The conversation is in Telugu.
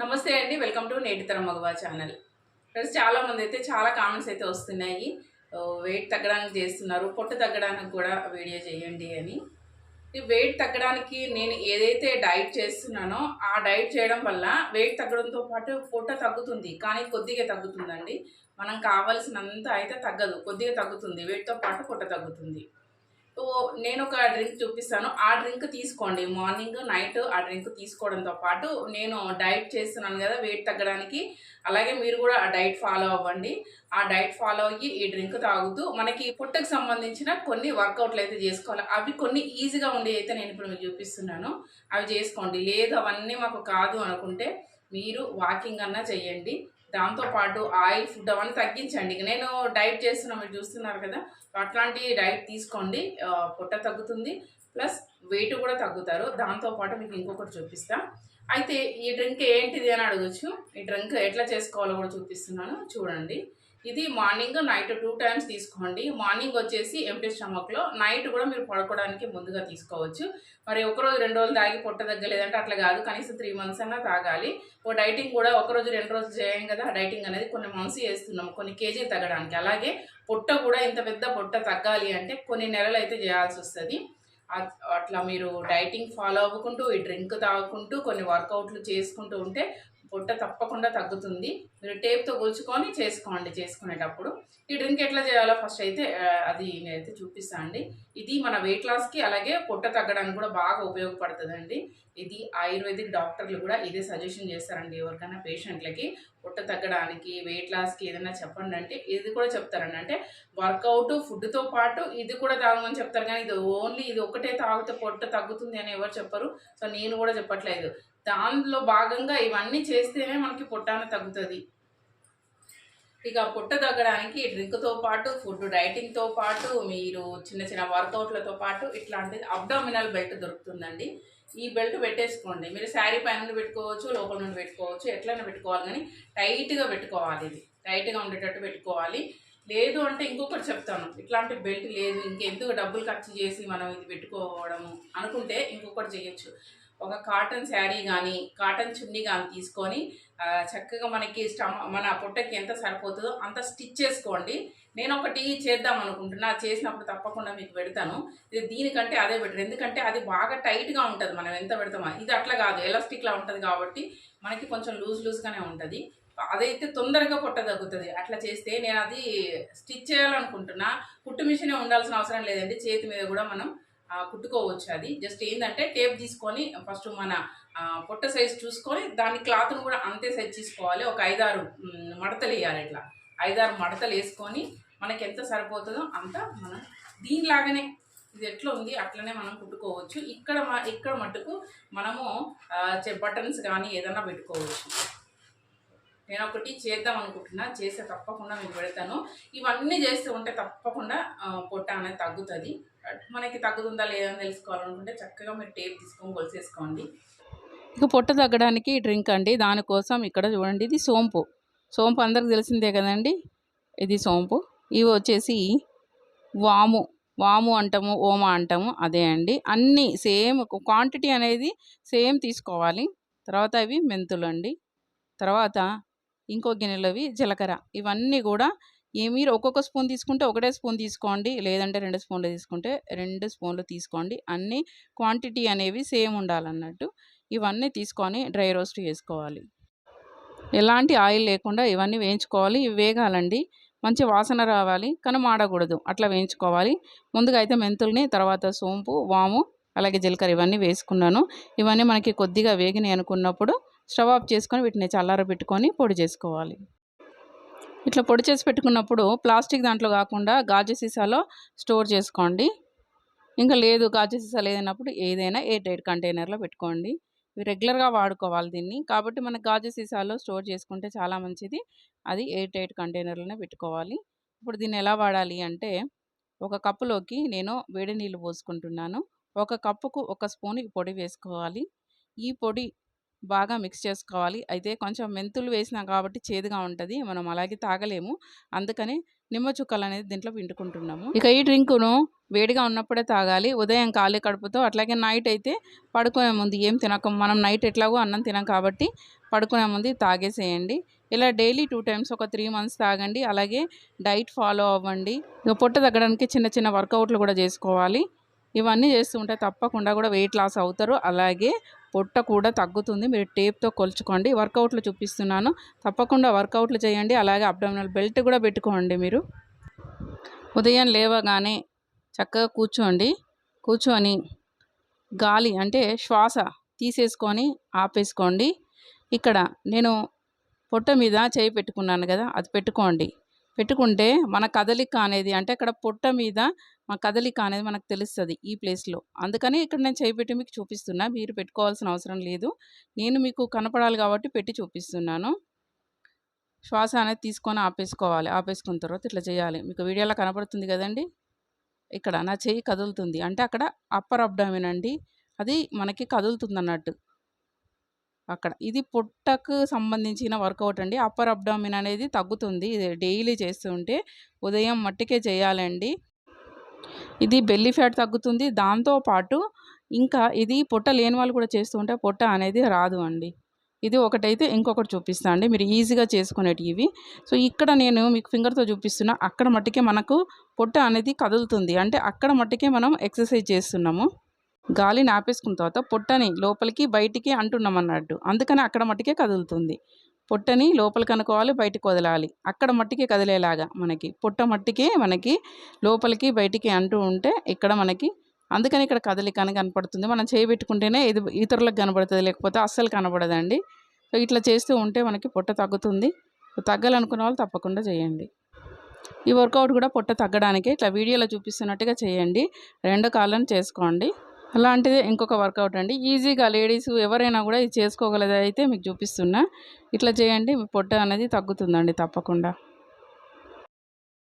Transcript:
నమస్తే అండి వెల్కమ్ టు నేటితరం మగవా ఛానల్. ఫ్రెండ్స్ చాలామంది అయితే చాలా కామెంట్స్ అయితే వస్తున్నాయి. వెయిట్ తగ్గడానికి చేస్తున్నారు పొట్టు తగ్గడానికి కూడా వీడియో చేయండి అని. ఈ వెయిట్ తగ్గడానికి నేను ఏదైతే డైట్ చేస్తున్నానో ఆ డైట్ చేయడం వల్ల వెయిట్ తగ్గడంతో పాటు పొట్ట తగ్గుతుంది కానీ కొద్దిగా తగ్గుతుందండి. మనం కావాల్సినంత అయితే తగ్గదు కొద్దిగా తగ్గుతుంది వెయిట్తో పాటు పొట్ట తగ్గుతుంది. సో నేను ఒక డ్రింక్ చూపిస్తాను. ఆ డ్రింక్ తీసుకోండి. మార్నింగ్ నైట్ ఆ డ్రింక్ తీసుకోవడంతో పాటు నేను డైట్ చేస్తున్నాను కదా వెయిట్ తగ్గడానికి. అలాగే మీరు కూడా ఆ డైట్ ఫాలో అవ్వండి. ఆ డైట్ ఫాలో అయ్యి ఈ డ్రింక్ తాగుతూ మనకి పుట్టకు సంబంధించిన కొన్ని వర్కౌట్లు అయితే చేసుకోవాలి. అవి కొన్ని ఈజీగా ఉండి అయితే నేను ఇప్పుడు మీకు చూపిస్తున్నాను. అవి చేసుకోండి. లేదు అవన్నీ మాకు కాదు అనుకుంటే మీరు వాకింగ్ అన్నా చేయండి. దాంతోపాటు ఆయిల్ ఫుడ్ అవన్నీ తగ్గించండి. ఇక నేను డైట్ చేస్తున్నా మీరు చూస్తున్నారు కదా. అట్లాంటి డైట్ తీసుకోండి. పొట్ట తగ్గుతుంది. ప్లస్ వెయిట్ కూడా తగ్గుతారు. దాంతోపాటు మీకు ఇంకొకటి చూపిస్తా. అయితే ఈ డ్రింక్ ఏంటిది అని అడగచ్చు. ఈ డ్రింక్ ఎట్లా చేసుకోవాలో కూడా చూపిస్తున్నాను. చూడండి. ఇది మార్నింగ్ నైట్ టూ టైమ్స్ తీసుకోండి. మార్నింగ్ వచ్చేసి ఎంటీ స్టమక్లో నైట్ కూడా మీరు పడుకోవడానికి ముందుగా తీసుకోవచ్చు. మరి ఒకరోజు రెండు రోజులు తాగి పొట్ట తగ్గలేదంటే అట్లా కాదు. కనీసం త్రీ మంత్స్ అన్నా తాగాలి. ఓ డైటింగ్ కూడా ఒక రోజు రెండు రోజులు చేయం కదా. డైటింగ్ అనేది కొన్ని మంత్స్ చేస్తున్నాం కొన్ని కేజీలు తగ్గడానికి. అలాగే పొట్ట కూడా ఇంత పెద్ద పొట్ట తగ్గాలి అంటే కొన్ని నెలలు అయితే చేయాల్సి వస్తుంది. అట్లా మీరు డైటింగ్ ఫాలో అవ్వకుంటూ ఈ డ్రింక్ తాగుకుంటూ కొన్ని వర్కౌట్లు చేసుకుంటూ ఉంటే పొట్ట తప్పకుండా తగ్గుతుంది. మీరు టేప్తో కొలుచుకొని చేసుకోండి చేసుకునేటప్పుడు. ఈ డ్రింక్ ఎట్లా చేయాలో ఫస్ట్ అయితే అది నేనైతే చూపిస్తాను అండి. ఇది మన వెయిట్ లాస్కి అలాగే పొట్ట తగ్గడానికి కూడా బాగా ఉపయోగపడుతుందండి. ఇది ఆయుర్వేదిక్ డాక్టర్లు కూడా ఇదే సజెషన్ చేస్తారండి. ఎవరికైనా పేషెంట్లకి పొట్ట తగ్గడానికి వెయిట్ లాస్కి ఏదైనా చెప్పండి అంటే ఇది కూడా చెప్తారండి. అంటే వర్కౌట్ ఫుడ్తో పాటు ఇది కూడా తాగమని చెప్తారు. కానీ ఇది ఓన్లీ ఇది ఒకటే తాగితే పొట్ట తగ్గుతుంది అని ఎవరు చెప్పరు. సో నేను కూడా చెప్పట్లేదు. దానిలో భాగంగా ఇవన్నీ చేస్తేనే మనకి పొట్టాన తగ్గుతుంది. ఇక పొట్ట తగ్గడానికి డ్రింక్తో పాటు ఫుడ్ డైటింగ్తో పాటు మీరు చిన్న చిన్న వర్కౌట్లతో పాటు ఇట్లాంటిది అబ్డామినల్ బెల్ట్ దొరుకుతుందండి. ఈ బెల్ట్ పెట్టేసుకోండి. మీరు శారీ పైన నుండి పెట్టుకోవచ్చు లోపల నుండి పెట్టుకోవచ్చు ఎట్లైనా పెట్టుకోవాలి కానీ టైట్గా పెట్టుకోవాలి ఇది. టైట్గా ఉండేటట్టు పెట్టుకోవాలి. లేదు అంటే ఇంకొకటి చెప్తాను. ఇట్లాంటి బెల్ట్ లేదు ఇంకెందుకు డబ్బులు ఖర్చు చేసి మనం ఇది పెట్టుకోవడము అనుకుంటే ఇంకొకటి చేయొచ్చు. ఒక కాటన్ శారీ కానీ కాటన్ చున్నీ కానీ తీసుకొని చక్కగా మనకి స్టమ మన పొట్టకి ఎంత సరిపోతుందో అంత స్టిచ్ చేసుకోండి. నేను ఒకటి చేద్దాం అనుకుంటున్నా. చేసినప్పుడు తప్పకుండా మీకు పెడతాను. ఇది దీనికంటే అదే బెటర్. ఎందుకంటే అది బాగా టైట్గా ఉంటుంది. మనం ఎంత పెడతామో. ఇది అట్లా కాదు. ఎలాస్టిక్లా ఉంటుంది కాబట్టి మనకి కొంచెం లూజ్ లూజ్గానే ఉంటుంది. అదైతే తొందరగా పొట్ట తగ్గుతుంది అట్లా చేస్తే నేను అది స్టిచ్ చేయాలనుకుంటున్నా. కుట్టు మిషన్ ఉండాల్సిన అవసరం లేదండి. చేతి మీద కూడా మనం కుట్టుకోవచ్చు అది. జస్ట్ ఏంటంటే టేప్ తీసుకొని ఫస్ట్ మన పొట్ట సైజ్ చూసుకొని దాని క్లాత్ను కూడా అంతే సైజ్ తీసుకోవాలి ఒక ఐదారు మడతలు వేయాలి ఇట్లా. ఐదారు మడతలు వేసుకొని మనకి ఎంత సరిపోతుందో అంత మనం దీనిలాగానే ఇది ఎట్లా ఉంది అట్లనే మనం కుట్టుకోవచ్చు. ఇక్కడ ఇక్కడ మటుకు మనము బటన్స్ కానీ ఏదైనా పెట్టుకోవచ్చు. నేను ఒకటి చేద్దాం అనుకుంటున్నా. చేస్తే తప్పకుండా మీకు పెడతాను. ఇవన్నీ చేస్తూ ఉంటే తప్పకుండా పొట్ట అనేది తగ్గుతుంది. మనకి తగ్గుతుందా లేదా అని తెలుసుకోవాలనుకుంటే చక్కగా మీరు టేప్ తీసుకొని కొలిసేసుకోండి. ఇక పొట్ట తగ్గడానికి డ్రింక్ అండి. దానికోసం ఇక్కడ చూడండి ఇది సోంపు. సోంపు అందరికి తెలిసిందే కదండి? ఇది సోంపు. ఇవి వచ్చేసి వాము. వాము అంటాము ఓమా అంటాము అదే అండి. అన్నీ సేమ్ క్వాంటిటీ అనేది సేమ్ తీసుకోవాలి. తర్వాత ఇవి మెంతులు అండి తర్వాత ఇంకో గిన్నెలవి జీలకర్ర. ఇవన్నీ కూడా ఏ మీరు ఒక్కొక్క స్పూన్ తీసుకుంటే ఒకటే స్పూన్ తీసుకోండి. లేదంటే రెండు స్పూన్లు తీసుకుంటే రెండు స్పూన్లు తీసుకోండి. అన్నీ క్వాంటిటీ అనేవి సేమ్ ఉండాలన్నట్టు ఇవన్నీ తీసుకొని డ్రై రోస్ట్ చేసుకోవాలి. ఎలాంటి ఆయిల్ లేకుండా ఇవన్నీ వేయించుకోవాలి. ఇవి వేగాలండి. మంచి వాసన రావాలి. కానీ మాడకూడదు. అట్లా వేయించుకోవాలి. ముందుగా అయితే మెంతుల్ని తర్వాత సోంపు వాము అలాగే జీలకర్ర ఇవన్నీ వేసుకున్నాను. ఇవన్నీ మనకి కొద్దిగా వేగినాయి అనుకున్నప్పుడు స్టవ్ ఆఫ్ చేసుకొని వీటిని చల్లార పెట్టుకొని పొడి చేసుకోవాలి. ఇట్లా పొడి చేసి పెట్టుకున్నప్పుడు ప్లాస్టిక్ దాంట్లో కాకుండా గాజు సీసాలో స్టోర్ చేసుకోండి. ఇంకా లేదు గాజు సీసా లేదన్నప్పుడు ఏదైనా ఎయిర్ టైట్ కంటైనర్లో పెట్టుకోండి. ఇవి రెగ్యులర్గా వాడుకోవాలి దీన్ని. కాబట్టి మన గాజు సీసాలో స్టోర్ చేసుకుంటే చాలా మంచిది. అది ఎయిర్ టైట్ కంటైనర్లోనే పెట్టుకోవాలి. ఇప్పుడు దీన్ని ఎలా వాడాలి అంటే ఒక కప్పులోకి నేను వేడి నీళ్ళు పోసుకుంటున్నాను. ఒక కప్పుకు ఒక స్పూన్ పొడి వేసుకోవాలి. ఈ పొడి బాగా మిక్స్ చేసుకోవాలి. అయితే కొంచెం మెంతులు వేసినాం కాబట్టి చేదుగా ఉంటుంది. మనం అలాగే తాగలేము. అందుకని నిమ్మ చుక్కలు అనేది దీంట్లో పిండుకుంటున్నాము. ఇక ఈ డ్రింకును వేడిగా ఉన్నప్పుడే తాగాలి. ఉదయం ఖాళీ కడుపుతో అట్లాగే నైట్ అయితే పడుకునే ముందు ఏం తినక. మనం నైట్ ఎట్లాగో అన్నం తినం కాబట్టి పడుకునే ముందు తాగేసేయండి. ఇలా డైలీ టూ టైమ్స్ ఒక త్రీ మంత్స్ తాగండి. అలాగే డైట్ ఫాలో అవ్వండి. ఇక పొట్ట తగ్గడానికి చిన్న చిన్న వర్కౌట్లు కూడా చేసుకోవాలి. ఇవన్నీ చేస్తుంటే తప్పకుండా కూడా వెయిట్ లాస్ అవుతారు. అలాగే పొట్ట కూడా తగ్గుతుంది. మీరు టేప్తో కొలుచుకోండి. వర్కౌట్లు చూపిస్తున్నాను. తప్పకుండా వర్కౌట్లు చేయండి. అలాగే అబ్డామినల్ బెల్ట్ కూడా పెట్టుకోండి మీరు. ఉదయం లేవగానే చక్కగా కూర్చోండి. కూర్చొని గాలి అంటే శ్వాస తీసేసుకొని ఆపేసుకోండి. ఇక్కడ నేను పొట్ట మీద చేయి పెట్టుకున్నాను కదా అది పెట్టుకోండి. పెట్టుకుంటే మన కదలిక అనేది అంటే అక్కడ పొట్ట మీద మా కదలిక అనేది మనకు తెలుస్తుంది ఈ ప్లేస్లో. అందుకని ఇక్కడ నేను చేయి పెట్టి మీకు చూపిస్తున్నా. మీరు పెట్టుకోవాల్సిన అవసరం లేదు. నేను మీకు కనపడాలి కాబట్టి పెట్టి చూపిస్తున్నాను. శ్వాస అనేది తీసుకొని ఆపేసుకోవాలి. ఆపేసుకున్న తర్వాత ఇట్లా చేయాలి. మీకు వీడియోలో కనపడుతుంది కదండి? ఇక్కడ నా చేయి కదులుతుంది. అంటే అక్కడ అప్పర్ అబ్డామిన్ అండి. అది మనకి కదులుతుంది అన్నట్టు అక్కడ. ఇది పొట్టకు సంబంధించిన వర్కౌట్ అండి. అప్పర్ అబ్డామిన్ అనేది తగ్గుతుంది. ఇది డైలీ చేస్తుంటే ఉదయం మట్టికే చేయాలండి. ఇది బెల్లీ ఫ్యాట్ తగ్గుతుంది. దాంతోపాటు ఇంకా ఇది పొట్ట లేని వాళ్ళు కూడా చేస్తుంటే పొట్ట అనేది రాదు అండి. ఇది ఒకటైతే ఇంకొకటి చూపిస్తా అండి. మీరు ఈజీగా చేసుకునేటివి. ఇవి సో ఇక్కడ నేను మీకు ఫింగర్తో చూపిస్తున్నా అక్కడ మట్టికే మనకు పొట్ట అనేది కదులుతుంది. అంటే అక్కడ మట్టికే మనం ఎక్సర్సైజ్ చేస్తున్నాము. గాలిని ఆపేసుకున్న తర్వాత పొట్టని లోపలికి బయటికి అంటున్నాం అన్నట్టు. అందుకని అక్కడ మట్టికే కదులుతుంది. పొట్టని లోపలికి అనుకోవాలి బయటకు వదలాలి. అక్కడ మట్టికే కదిలేలాగా మనకి. పొట్ట మట్టికే మనకి లోపలికి బయటికి అంటూ ఉంటే ఇక్కడ మనకి అందుకని ఇక్కడ కదలిక అని కనపడుతుంది. మనం చేయబెట్టుకుంటేనే ఇది ఇతరులకు కనబడుతుంది లేకపోతే అస్సలు కనబడదండి. సో ఇట్లా చేస్తూ ఉంటే మనకి పొట్ట తగ్గుతుంది. తగ్గాలనుకున్న వాళ్ళు తప్పకుండా చేయండి. ఈ వర్కౌట్ కూడా పొట్ట తగ్గడానికి ఇట్లా వీడియోలో చూపిస్తున్నట్టుగా చేయండి. రెండు కాళ్ళను చేసుకోండి. అలాంటిదే ఇంకొక వర్కౌట్ అండి. ఈజీగా లేడీస్ ఎవరైనా కూడా ఇది చేసుకోగలది అయితే మీకు చూపిస్తున్నా. ఇట్లా చేయండి మీ పొట్ట అనేది తగ్గుతుందండి తప్పకుండా.